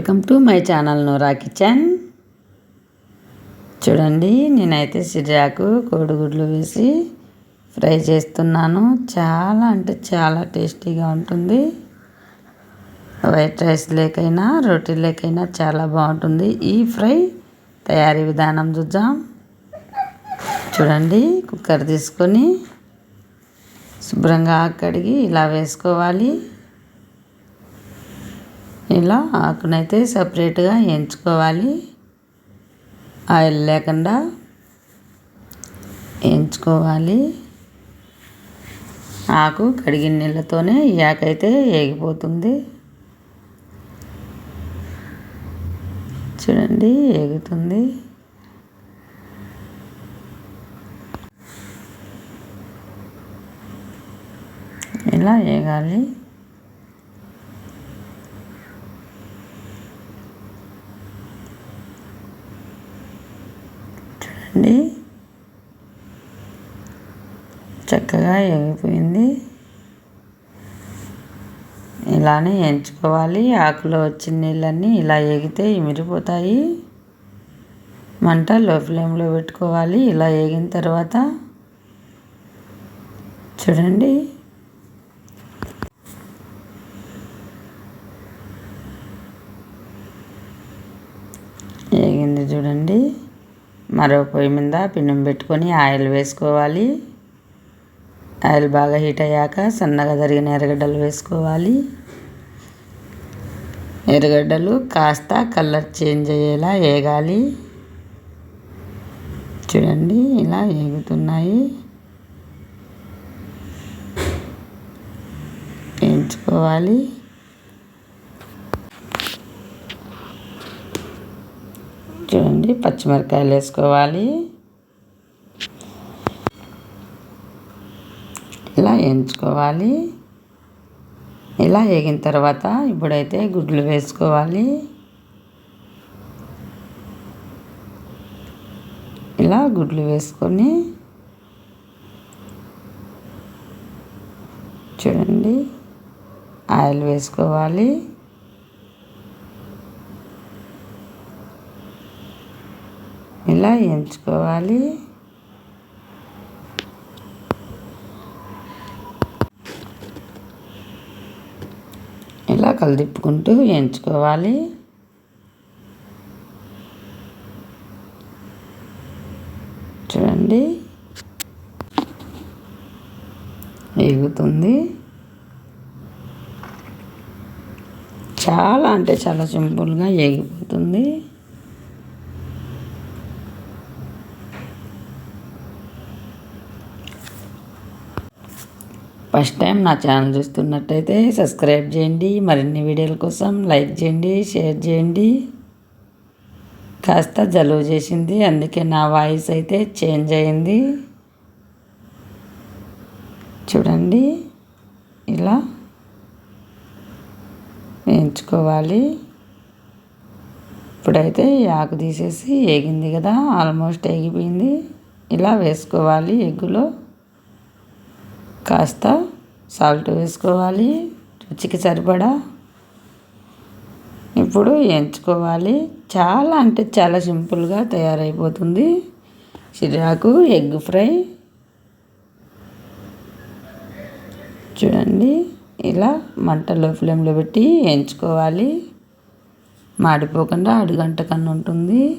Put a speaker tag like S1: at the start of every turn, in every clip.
S1: Welcome to my channel Nora kitchen. చూడండి నేనైతే సిరియాకు కోడిగుడ్లు వేసి ఫ్రై చేస్తున్నాను. చాలా అంటే చాలా టేస్టీగా ఉంటుంది. వైట్ రైస్ లేకైనా రోటీ లేకైనా చాలా బాగుంటుంది. ఈ ఫ్రై తయారీ విధానం చూద్దాం. చూడండి కుక్కర్ తీసుకొని శుభ్రంగా కడిగి ఇలా వేసుకోవాలి. ఇలా ఆకునైతే సపరేట్గా ఎంచుకోవాలి. ఆయిల్ లేకుండా ఎంచుకోవాలి. ఆకు కడిగిన నీళ్ళతోనే ఈ ఆకైతే ఏగిపోతుంది. చూడండి ఏగుతుంది. ఇలా ఏగాలి. చూడండి. చక్కగా ఎగిపోయింది ఇలానే ఎంచుకోవాలి. ఆకులో వచ్చిన నీళ్ళన్నీ ఇలా ఎగితే ఇమిరిపోతాయి మంట లో ఫ్లేమ్లో పెట్టుకోవాలి. ఇలా ఎగిన తర్వాత చూడండి. ఏగింది చూడండి. మరో పొయ్యి మీద పిండం పెట్టుకొని ఆయిల్ వేసుకోవాలి. ఆయిల్ బాగా హీట్ అయ్యాక సన్నగా జరిగిన ఎర్రగడ్డలు వేసుకోవాలి. ఎర్రగడ్డలు కాస్త కలర్ చేంజ్ అయ్యేలా వేగాలి. చూడండి ఇలా వేగుతున్నాయి. వేయించుకోవాలి. చూడండి పచ్చిమిరకాయలు వేసుకోవాలి. ఇలా వేయించుకోవాలి. ఇలా వేగిన తర్వాత ఇప్పుడైతే గుడ్లు వేసుకోవాలి. ఇలా గుడ్లు వేసుకొని చూడండి ఆయిల్ వేసుకోవాలి. ఇలా ఎంచుకోవాలి? ఇలా కలిదిప్పుకుంటూ ఎంచుకోవాలి? చూడండి. ఎగుతుంది చాలా అంటే చాలా సింపుల్గా ఎగిపోతుంది ఫస్ట్ టైం నా ఛానల్ చూస్తున్నట్టయితే సబ్స్క్రైబ్ చేయండి మరిన్ని వీడియోల కోసం లైక్ చేయండి షేర్ చేయండి. కాస్త జలుబు చేసింది అందుకే నా వాయిస్ అయితే చేంజ్ అయింది. చూడండి ఇలా వేయించుకోవాలి. ఇప్పుడైతే ఆకు తీసేసి ఏగింది కదా ఆల్మోస్ట్ ఏగిపోయింది. ఇలా వేసుకోవాలి ఎగ్గులో. కాస్త సాల్ట్ వేసుకోవాలి. రుచికి సరిపడా. ఇప్పుడు ఎంచుకోవాలి. చాలా అంటే చాలా సింపుల్గా తయారైపోతుంది. సిరాకు ఎగ్ ఫ్రై. చూడండి. ఇలా మంటలో ఫ్లేమ్లో పెట్టి ఎంచుకోవాలి. మాడిపోకుండా అడుగంట కన్నా ఉంటుంది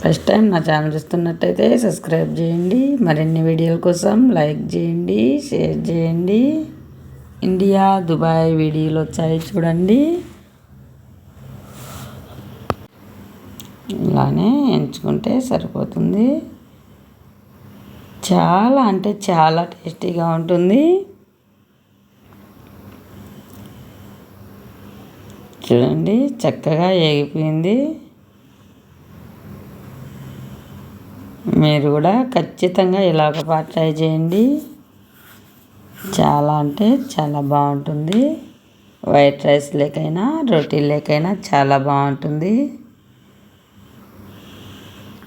S1: ఫస్ట్ టైం నా ఛానల్ చూస్తున్నట్టయితే సబ్స్క్రైబ్ చేయండి. మరిన్ని వీడియోల కోసం లైక్ చేయండి షేర్ చేయండి. ఇండియా దుబాయ్ వీడియోలు వచ్చాయి చూడండి. ఇలానే ఎంచుకుంటే సరిపోతుంది. చాలా అంటే చాలా టేస్టీగా ఉంటుంది. చూడండి చక్కగా ఏగిపోయింది. మీరు కూడా ఖచ్చితంగా ఇలా ఇలాగ ట్రై చేయండి. చాలా అంటే చాలా బాగుంటుంది. వైట్ రైస్ లేకైనా రొటీ లేకైనా చాలా బాగుంటుంది.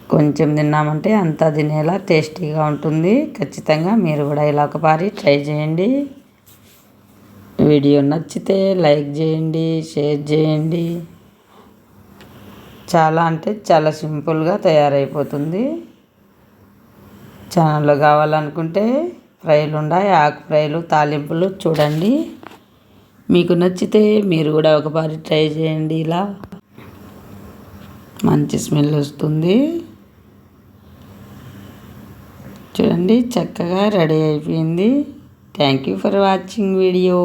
S1: కొంచెం తిన్నామంటే అంతా తినేలా టేస్టీగా ఉంటుంది. ఖచ్చితంగా మీరు కూడా ఇలా ఒకసారి ట్రై చేయండి. వీడియో నచ్చితే లైక్ చేయండి షేర్ చేయండి. చాలా అంటే చాలా సింపుల్గా తయారైపోతుంది. ఛానల్లో కావాలనుకుంటే ఫ్రైలు ఉన్నాయి ఆకు ఫ్రైలు తాలింపులు చూడండి. మీకు నచ్చితే మీరు కూడా ఒకసారి ట్రై చేయండి ఇలా. మంచి స్మెల్ వస్తుంది. చూడండి చక్కగా రెడీ అయిపోయింది. Thank you for watching video